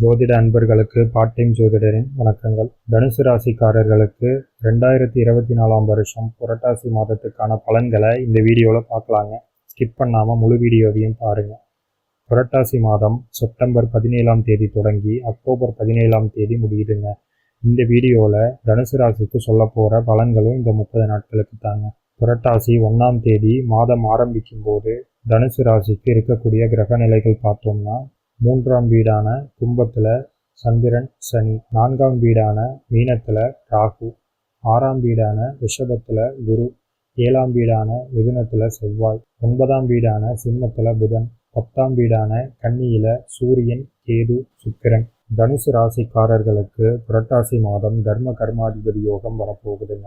ஜோதிட அன்பர்களுக்கு part time ஜோதிடரின் வணக்கங்கள். தனுசு ராசிக்காரர்களுக்கு ரெண்டாயிரத்தி இருபத்தி நாலாம் வருஷம் புரட்டாசி மாதத்துக்கான பலன்களை இந்த வீடியோவில் பார்க்கலாங்க. ஸ்கிப் பண்ணாமல் முழு வீடியோவையும் பாருங்கள் புரட்டாசி மாதம் செப்டம்பர் பதினேழாம் தேதி தொடங்கி அக்டோபர் பதினேழாம் தேதி முடியுதுங்க. இந்த வீடியோவில் தனுசு ராசிக்கு சொல்ல போகிற பலன்களும் இந்த முப்பது நாட்களுக்கு தாங்க. புரட்டாசி ஒன்றாம் தேதி மாதம் ஆரம்பிக்கும் போது தனுசு ராசிக்கு இருக்கக்கூடிய கிரக நிலைகள் பார்த்தோம்னா மூன்றாம் வீடான கும்பத்தில் சந்திரன் சனி. நான்காம் வீடான மீனத்தில் ராகு. ஆறாம் வீடான ரிஷபத்தில் குரு. ஏழாம் வீடான மிதுனத்தில் செவ்வாய். ஒன்பதாம் வீடான சிம்மத்தில் புதன். பத்தாம் வீடான கன்னியில சூரியன் கேது சுக்கிரன். தனுசு ராசிக்காரர்களுக்கு புரட்டாசி மாதம் தர்ம கர்மாதிபதி யோகம் வரப்போகுதுங்க.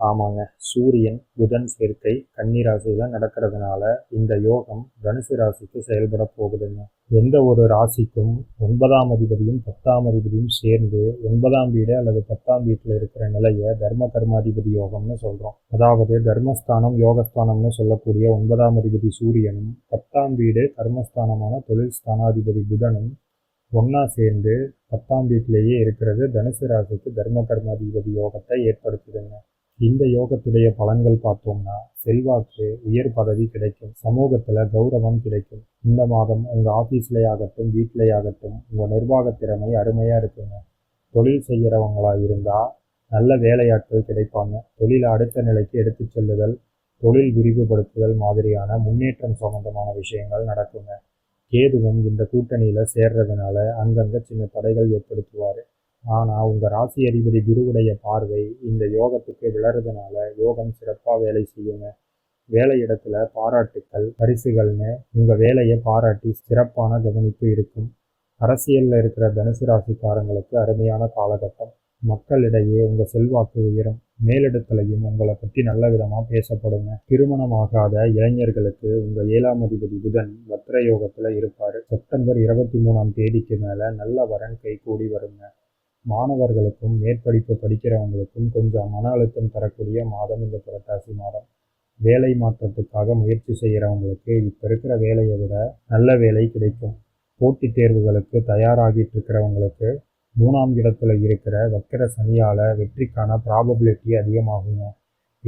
ஆமாங்க. சூரியன் புதன் சேர்க்கை கன்னி ராசியில் நடக்கிறதுனால இந்த யோகம் தனுசு ராசிக்கு செயல்பட போகுதுங்க. எந்த ஒரு ராசிக்கும் ஒன்பதாம் அதிபதியும் பத்தாம் அதிபதியும் சேர்ந்து ஒன்பதாம் வீடு அல்லது பத்தாம் வீட்டில் இருக்கிற நிலையை தர்ம கர்மாதிபதி யோகம்னு சொல்கிறோம் அதாவது தர்மஸ்தானம் யோகஸ்தானம்னு சொல்லக்கூடிய ஒன்பதாம் அதிபதி சூரியனும் பத்தாம் வீடு கர்மஸ்தானமான தொழில் ஸ்தானாதிபதி புதனும் ஒன்றா சேர்ந்து பத்தாம் வீட்டிலேயே இருக்கிறது தனுசு ராசிக்கு தர்ம கர்மாதிபதி யோகத்தை ஏற்படுத்துதுங்க. இந்த யோகத்துடைய பலன்கள் பார்த்தோம்னா செல்வாக்கு உயர் பதவி கிடைக்கும் சமூகத்தில் கௌரவம் கிடைக்கும். இந்த மாதம் உங்கள் ஆஃபீஸ்லேயாகட்டும் வீட்டிலேயாகட்டும் உங்கள் நிர்வாக திறமை அருமையாக இருக்குங்க. தொழில் செய்கிறவங்களா இருந்தால் நல்ல வேலையாட்கள் கிடைப்பாங்க. தொழிலை அடுத்த நிலைக்கு எடுத்து செல்லுதல் தொழில் விரிவுபடுத்துதல் மாதிரியான முன்னேற்றம் சம்பந்தமான விஷயங்கள் நடக்குங்க. கேதுவும் இந்த கூட்டணியில் சேர்றதுனால அங்கங்கே சின்ன தடைகள் ஏற்படுத்துவார். ஆனால் உங்கள் ராசி அதிபதி குருவுடைய பார்வை இந்த யோகத்துக்கு விளறதுனால யோகம் சிறப்பாக வேலை செய்யுங்க. வேலை இடத்துல பாராட்டுக்கள் பரிசுகள்னு உங்கள் வேலையை பாராட்டி சிறப்பான கவனிப்பு இருக்கும். அரசியலில் இருக்கிற தனுசு ராசிக்காரங்களுக்கு அருமையான காலகட்டம். மக்களிடையே உங்கள் செல்வாக்கு உயரும். மேலிடத்துலையும் உங்களை பற்றி நல்ல விதமாக பேசப்படுங்க. திருமணமாகாத இளைஞர்களுக்கு உங்கள் ஏழாம் அதிபதி புதன் வத்திர யோகத்தில் இருப்பார். செப்டம்பர் இருபத்தி மூணாம் தேதிக்கு மேலே நல்ல வரன் கை கூடி வருங்க. மாணவர்களுக்கும் மேற்படிப்பு படிக்கிறவங்களுக்கும் கொஞ்சம் மன அழுத்தம் தரக்கூடிய மாதம் இந்த புரட்டாசி மாதம். வேலை மாற்றத்துக்காக முயற்சி செய்கிறவங்களுக்கு இப்போ இருக்கிற வேலையை விட நல்ல வேலை கிடைக்கும். போட்டித் தேர்வுகளுக்கு தயாராகிட்டு இருக்கிறவங்களுக்கு மூணாம் இடத்துல இருக்கிற வக்கர சனியால் வெற்றிக்கான ப்ராபபிலிட்டி அதிகமாகுங்க.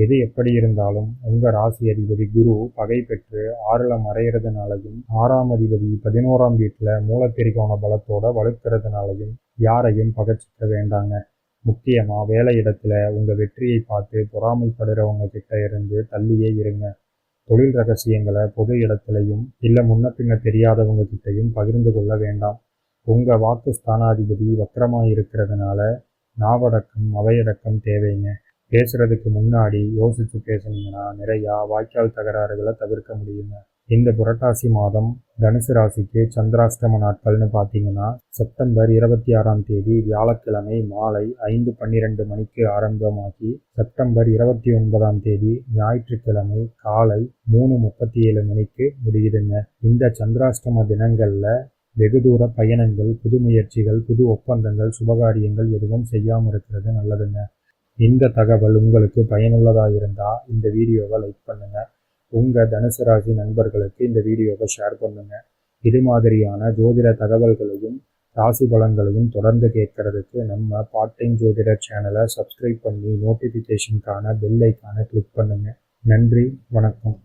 எது எப்படி இருந்தாலும் உங்கள் ராசி அதிபதி குரு பகை பெற்று ஆறில் மறைகிறதுனாலையும் ஆறாம் அதிபதி பதினோராம் வீட்டில் மூலத்திரிகோண பலத்தோட வலுக்கிறதுனாலையும் யாரையும் பகச்சிக்க வேண்டாங்க. முக்கியமாக வேலை இடத்துல உங்கள் வெற்றியை பார்த்து பொறாமைப்படுறவங்க கிட்ட இருந்து தள்ளியே இருங்க. தொழில் ரகசியங்களை பொது இடத்துலையும் இல்லை முன்ன பின்ன தெரியாதவங்க கிட்டையும் பகிர்ந்து கொள்ள வேண்டாம். உங்கள் வாக்கு ஸ்தானாதிபதி வக்கரமாக இருக்கிறதுனால நாவடக்கம் அவையடக்கம் தேவைங்க. பேசுறதுக்கு முன்னாடி யோசிச்சு பேசுனீங்கன்னா நிறையா வாய்க்கால் தகராறுகளை தவிர்க்க முடியுங்க. இந்த புரட்டாசி மாதம் தனுசு ராசிக்கு சந்திராஷ்டம நாட்கள்னு பார்த்தீங்கன்னா செப்டம்பர் இருபத்தி ஆறாம் தேதி வியாழக்கிழமை மாலை ஐந்து பன்னிரெண்டு மணிக்கு ஆரம்பமாகி செப்டம்பர் இருபத்தி ஒன்பதாம் தேதி ஞாயிற்றுக்கிழமை காலை மூணு முப்பத்தி ஏழு மணிக்கு முடியுதுங்க. இந்த சந்திராஷ்டம தினங்களில் வெகு தூர பயணங்கள் புது முயற்சிகள் புது ஒப்பந்தங்கள் சுபகாரியங்கள் எதுவும் செய்யாமல் இருக்கிறது நல்லதுங்க. இந்த தகவல் உங்களுக்கு பயனுள்ளதாக இருந்தால் இந்த வீடியோவை லைக் பண்ணுங்கள் உங்கள் தனுசு ராசி நண்பர்களுக்கு இந்த வீடியோவை ஷேர் பண்ணுங்கள் இது மாதிரியான ஜோதிட தகவல்களையும் ராசி பலன்களையும் தொடர்ந்து கேட்கறதுக்கு நம்ம பார்ட் டைம் ஜோதிடர் சேனலை சப்ஸ்கிரைப் பண்ணி நோட்டிஃபிகேஷனுக்கான பெல் ஐக்கானை கிளிக் பண்ணுங்கள் நன்றி வணக்கம்.